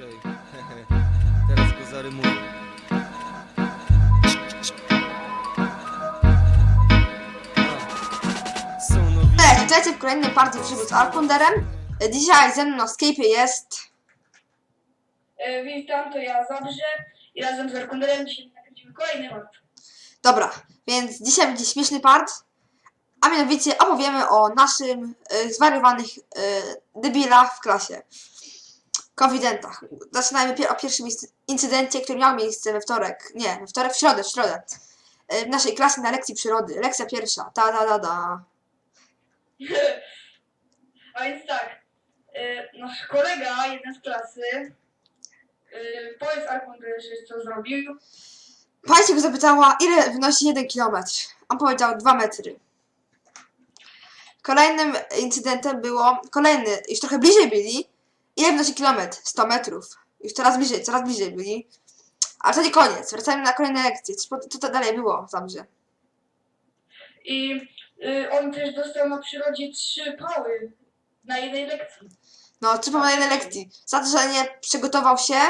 Okej. Teraz go zarymuję. A. Są nowi... Cześć, witajcie w kolejnej partii przygód z Arkunderem. Dzisiaj ze mną na Skype'ie jest... E, Witam, to ja Zabrze i razem z Arkunderem dzisiaj nakręcimy kolejny part. Dobra, więc dzisiaj będzie śmieszny part, a mianowicie opowiemy o naszym y, zwariowanych y, debilach w klasie. Konfidentach. Zaczynajmy pier- o pierwszym incy- incydencie, który miał miejsce we wtorek. Nie, we wtorek, w środę, w środę. Y, w naszej klasie na lekcji przyrody. Lekcja pierwsza. Ta, da, da, da. A więc tak, e, nasz kolega, jeden z klasy, e, powiedz Arkunderze, co zrobił. Pani się go zapytała, ile wynosi 1 km. On powiedział 2 metry. Kolejnym incydentem było, kolejny, już trochę bliżej byli, ile wynosi kilometr? 100 metrów. Już coraz bliżej, coraz bliżej byli. Ale to nie koniec, wracajmy na kolejne lekcje. Co, co to dalej było, dobrze. I e, on też dostał na przyrodzie trzy pały na jednej lekcji. No, trzy po jednej lekcji. Za to, że nie przygotował się,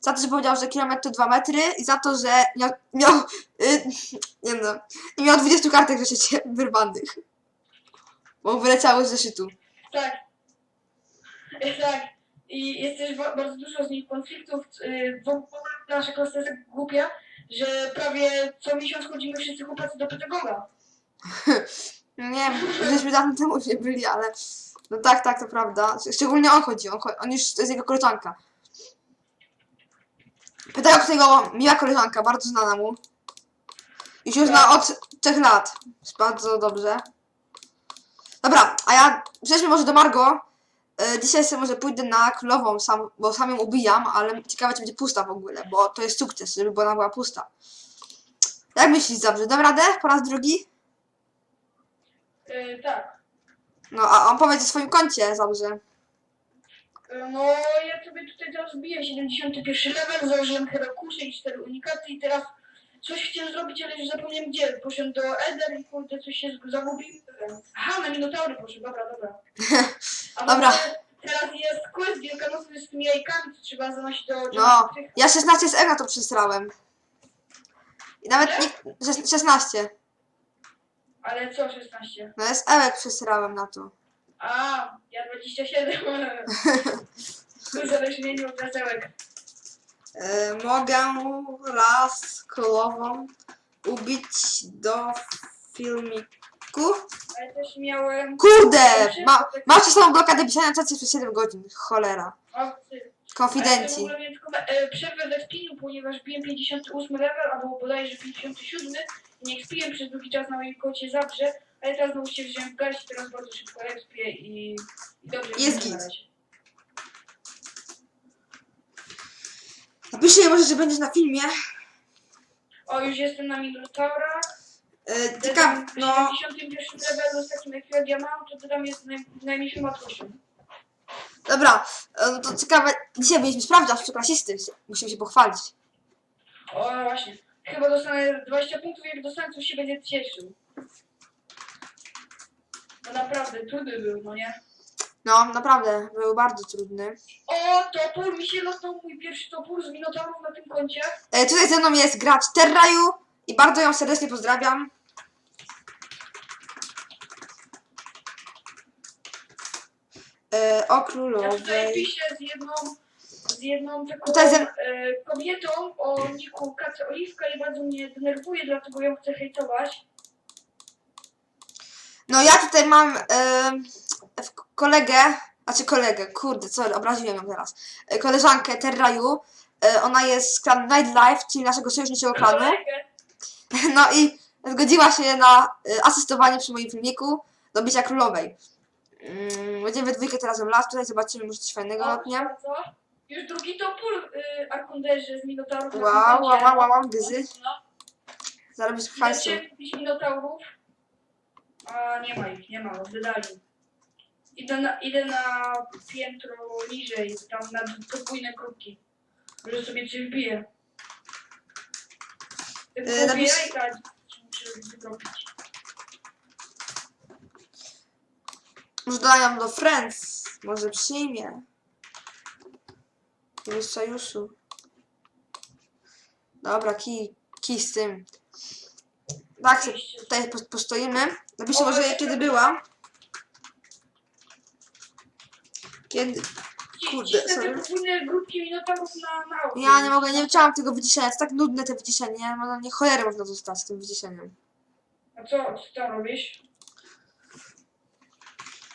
za to, że powiedział, że kilometr to 2 metry i za to, że miał, miał y, nie no, nie miał 20 kartek w zeszycie wyrwanych. Bo wyleciały z zeszytu. Tak. Tak. I jest też ba- bardzo dużo z nich konfliktów. e, W ogóle nasza klasa jest tak głupia, że prawie co miesiąc chodzimy wszyscy chłopacy do pedagoga. Nie, żeśmy dawno temu nie byli, ale no tak, tak, to prawda. Szczególnie on chodzi, on, on już, to jest jego koleżanka. Pedagog to jego miła koleżanka, bardzo znana mu. Już ją zna od trzech lat. Bardzo dobrze. Dobra, a ja przejdźmy może do Margo. E, Dzisiaj sobie może pójdę na królową, sam, bo sam ją ubijam, ale ciekawe czy będzie pusta w ogóle, bo to jest sukces, żeby ona była pusta. Jak myślisz, dobrze? Dam radę po raz drugi? E, tak. No, a on powiedz o swoim koncie, dobrze. E, No, ja sobie tutaj teraz biję 71 level, założyłem Herokusze i 4 unikaty i teraz coś chciałem zrobić, ale już zapomniałem gdzie. Poszedłem do Eder i kurde coś się zagubiłem. Aha, na Minotaury poszedłem, dobra, dobra. A Dobra. Teraz jest quest wielkanocny z tymi jajkami, co trzeba zanosić do No, ja 16 z Ega to przesrałem. I nawet nie, szes- 16. Ale co 16? No jest Ewek przesrałem na to. A, ja 27. Uzależnienie od razełek. E, mogę raz królową ubić do filmiku. Ale też miałem... Kurde! Ma, masz tą samą blokadę pisania czacie przez 7 godzin. Cholera. Konfidenci. Ale ogóle miałem tylko e, przerwę we spinu, ponieważ biłem 58 level, albo bodajże 57 i nie spiłem przez długi czas na moim kocie zabrze, ale teraz znowu się wziąłem w garść, teraz bardzo szybko respię i, i dobrze Jest git. Jej może, że będziesz na filmie. O, już jestem na Minotaura. E, ciekaw, W no... 71 levelu z takim jak ja mam, to dodam jest naj, najmniejszą łatwością. Dobra, e, no to ciekawe. Dzisiaj byliśmy sprawdzić przy klasisty. Musimy się pochwalić. O, właśnie. Chyba dostanę 20 punktów, jak dostanę, to się będzie cieszył. No naprawdę, trudny był, no nie? No, naprawdę, był bardzo trudny. O, topór, mi się lotnął mój pierwszy topór z Minotaurów na tym koncie. E, tutaj ze mną jest gracz Terraju i bardzo ją serdecznie pozdrawiam. E, o Ja tutaj królowej. piszę z jedną, z jedną taką Tutaj ze- e, kobietą o niku Kaca Oliwka i bardzo mnie denerwuje, dlatego ją chcę hejtować. No ja tutaj mam e, w- kolegę, znaczy kolegę, kurde, co, obraziłem ją teraz. E, koleżankę Terraju. E, ona jest z klanu Nightlife, czyli naszego sojuszniczego klanu. No i zgodziła się na e, asystowanie przy moim filmiku do bicia królowej. Mm, Będziemy we dwójkę teraz las, tutaj zobaczymy może coś fajnego bardzo. Już drugi topór y, Arkunderze z Minotaurów. Wow, wow, wow, wow, gyzy. No. Zarobisz hajsu. Chcecie kupić Minotaurów? A nie ma ich, nie ma, wydali. Idę na, idę na piętro niżej, tam na podwójne krótki. Może sobie coś wbiję. Napisz- jajka muszę dodają do Friends. Może przyjmie. Bez sojuszu. Dobra, kij, kij z tym. Tak, sobie tutaj po- postoimy. Napiszę może kiedy była. Kiedy... Kurde, sorry. grupki minotaurów na. Ja nie mogę, nie chciałam tego wyciszenia. To tak nudne te wyciszenie. No nie cholery można zostać z tym wyciszeniem. A co, co tam robisz?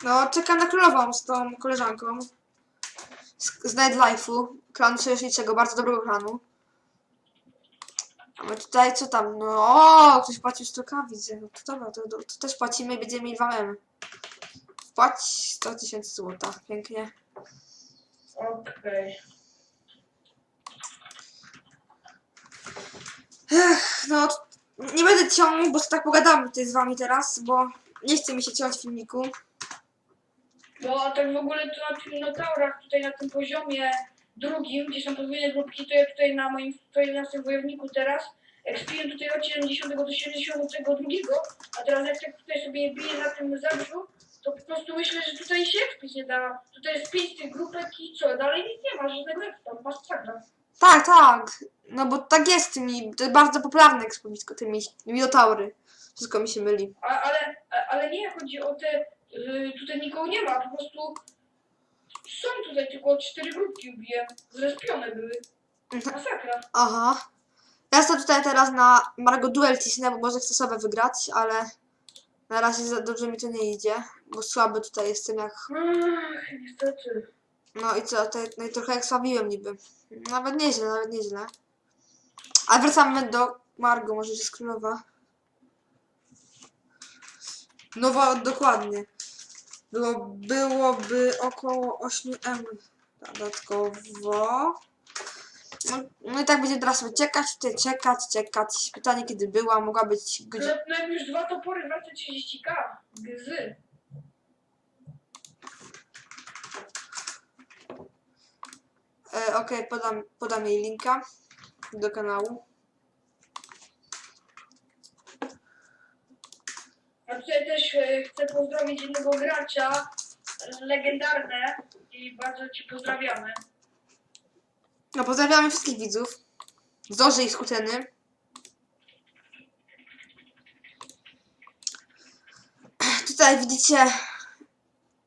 No, czekam na królową z tą koleżanką. Z, z Nightlife''u. Klanu sojuszniczego, bardzo dobrego klanu. A my tutaj, co tam? No, o, ktoś płacił 100 widzę. No to dobra, to, to, to też płacimy i będziemy mieli 2 M. Płać 100 tysięcy złota. Pięknie. Okej. Ech, no, nie będę ciął, bo tak pogadamy tutaj z wami teraz, bo nie chce mi się ciąć filmiku. No a tak w ogóle to na tych minotaurach, tutaj na tym poziomie drugim, gdzie są podwójne grupki, to ja tutaj na moim, tutaj na tym wojowniku teraz, ekspiję tutaj od 70 do 72, a teraz jak tak tutaj sobie biję na tym zabrzu, to po prostu myślę, że tutaj się ekspić nie da. Tutaj jest pięć tych grupek i co, dalej nic nie ma, żadnego masz czarna. Tak, tak. No bo tak jest tymi, to jest bardzo popularne ekspowisko, tymi minotaury. Wszystko mi się myli. A, ale, a, ale nie chodzi o te, y, tutaj nikogo nie ma, po prostu są tutaj tylko cztery grupki ubiję, zrespione były. Masakra. Aha. Ja jestem tutaj teraz na Margo Duel cisnę, bo może chcę sobie wygrać, ale na razie za dobrze mi to nie idzie, bo słaby tutaj jestem jak... Ach, niestety. No i co, te, no i trochę jak słabiłem niby. Nawet nieźle, nawet nieźle. Ale wracamy do Margo, może jest królowa. Nowa, dokładnie. Było, byłoby około 8 M dodatkowo. No, no i tak będzie teraz sobie czekać, czekać, czekać. Pytanie kiedy była, mogła być godzina. Klepnąłem już dwa topory warte 30k. Gzy. E, Okej, podam, podam jej linka do kanału. A tutaj też e, chcę pozdrowić jednego gracza, e, legendarne i bardzo ci pozdrawiamy. No pozdrawiamy wszystkich widzów. Zorzy i Skuteny. Tutaj widzicie,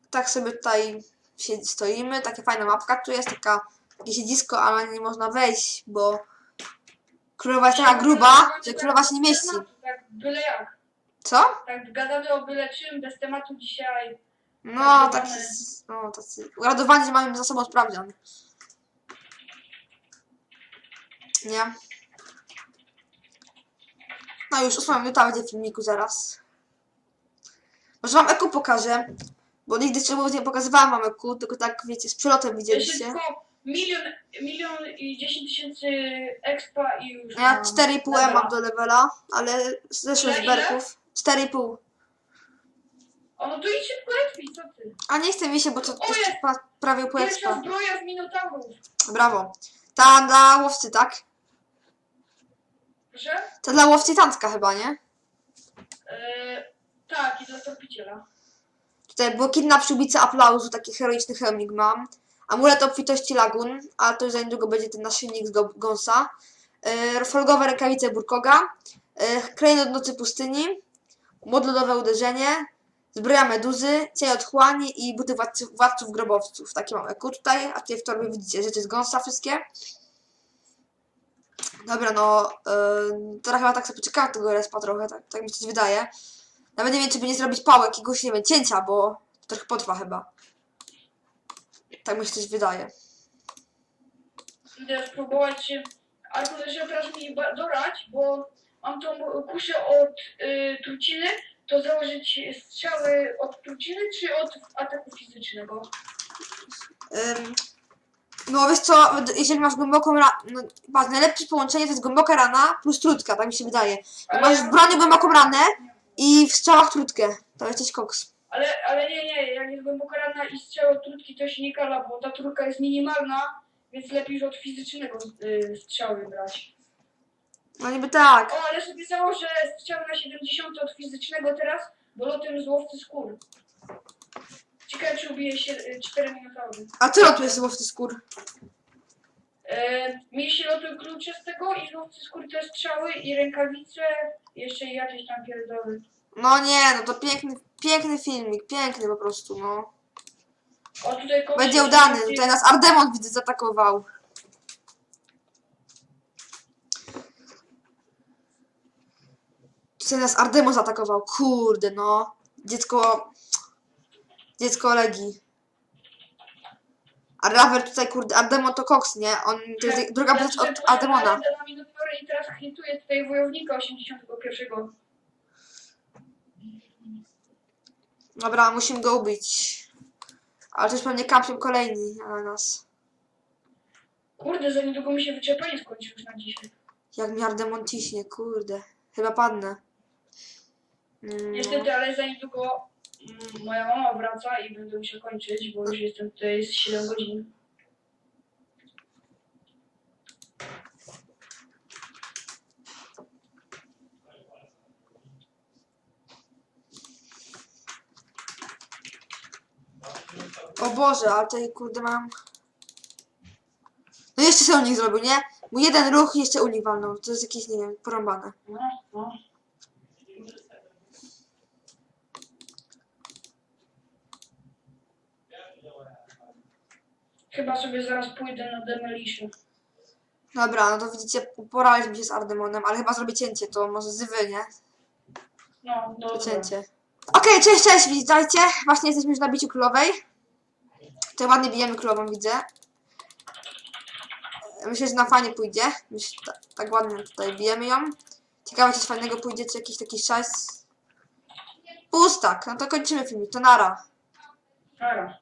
tak sobie tutaj się stoimy, taka fajna mapka, tu jest taka, takie siedzisko, ale nie można wejść, bo królowa jest taka gruba, że królowa się nie mieści. Tak byle jak. Co? Tak gadamy o byle czym, bez tematu dzisiaj. No, taki, no, tacy, uradowanie, że mamy za sobą sprawdzian. Nie? No już, ósma minuta będzie w filmiku zaraz. Może wam Eku pokażę, bo nigdy czemu nie pokazywałam wam Eku, tylko tak, wiecie, z przelotem widzieliście. milion, milion i 10 tysięcy expa i już Ja mam 4,5 M levela. mam do levela, ale zeszłem z Ile, berków. 4,5. O, no to idź szybko expi, co ty? A nie chce mi się, bo to O, jeszcze jest! pra- prawie pół Pierwsza expa. zbroja z minotaurów. Brawo. Ta dla łowcy, tak? Proszę? To dla łowcy tancka chyba, nie? E, tak, i dla tropiciela. Tutaj błękitna przyłbica aplauzu, taki heroiczny hełmik mam. Amulet obfitości lagun, a to już za niedługo będzie ten naszyjnik z go- gąsa. Yy, folgowe rękawice burkoga. Yy, klejnot nocy pustyni. Modlodowe uderzenie. Zbroja meduzy, cień otchłani i buty władców, władców grobowców. Takie mam eku tutaj, a tutaj w torbie widzicie rzeczy z gąsa wszystkie. Dobra, no yy, teraz chyba tak sobie poczekam tego respa trochę, tak, tak mi się coś wydaje. Nawet nie wiem, czy by nie zrobić pałek jakiegoś, nie wiem, cięcia, bo to trochę potrwa chyba. Tak mi się coś wydaje. Idę spróbować, y, albo też teraz mi ba- dorać, bo mam tą kuszę od y, truciny, to założyć strzały od truciny, czy od ataku fizycznego? Ym, no wiesz co, jeżeli masz głęboką ranę, no, patrz, najlepsze połączenie to jest głęboka rana plus trudka, tak mi się wydaje. Jak masz w broniu głęboką ranę i w strzałach trudkę, to jesteś koks. Ale, ale nie, nie, jak jest głęboka rana i strzał trutki, to się nie kala, bo ta trudka jest minimalna, więc lepiej już od fizycznego y, strzały brać. No niby tak. O, ale sobie założę strzały na 70 od fizycznego teraz, bo lotem z łowcy skór. Ciekawe, czy ubije się 4 minutaury. A ty lotujesz z łowcy skór. E, mieliście lotu klucze z tego i znowcy skórte strzały i rękawice, jeszcze i jakieś tam pierdoły. No nie, no to piękny, piękny filmik, piękny po prostu, no. O tutaj kogoś Będzie udany, tutaj nas Ardemon widzę zaatakował. Tutaj nas Ardemon zaatakował, kurde no. Dziecko... Dziecko Legii. A Raver tutaj, kurde, Ardemon to Cox, nie? On, to jest druga Ja postać tutaj od poszedłem Ardemona. na minutę i teraz hituję tutaj wojownika 81. Dobra, musimy go ubić. Ale też pewnie kampią kolejni na nas. Kurde, za niedługo mi się wyczerpanie skończy już na dzisiaj. Jak mi Ardemon ciśnie, kurde. Chyba padnę. Mm, Niestety, ale za niedługo mm, moja mama wraca i będę musiał kończyć, bo już jestem tutaj z 7 godzin. O Boże, ale tutaj kurde mam... No jeszcze sobie unik zrobił, nie? Mój jeden ruch jeszcze unik walnął. To jest jakieś, nie wiem, porąbane. No, no. Chyba sobie zaraz pójdę na Demolition. Dobra, no to widzicie, poraliśmy się z Ardemonem, ale chyba zrobię cięcie, to może z wy, nie? No, To dobra. cięcie. Okej, cześć, cześć, witajcie. Właśnie jesteśmy już na biciu królowej. Tutaj ładnie bijemy królową, widzę. Myślę, że na fajnie pójdzie. Myślę, tak, tak ładnie tutaj bijemy ją. Ciekawe, czy coś fajnego pójdzie, czy jakiś taki szajs. Pustak, no to kończymy filmik, to nara. Dobra.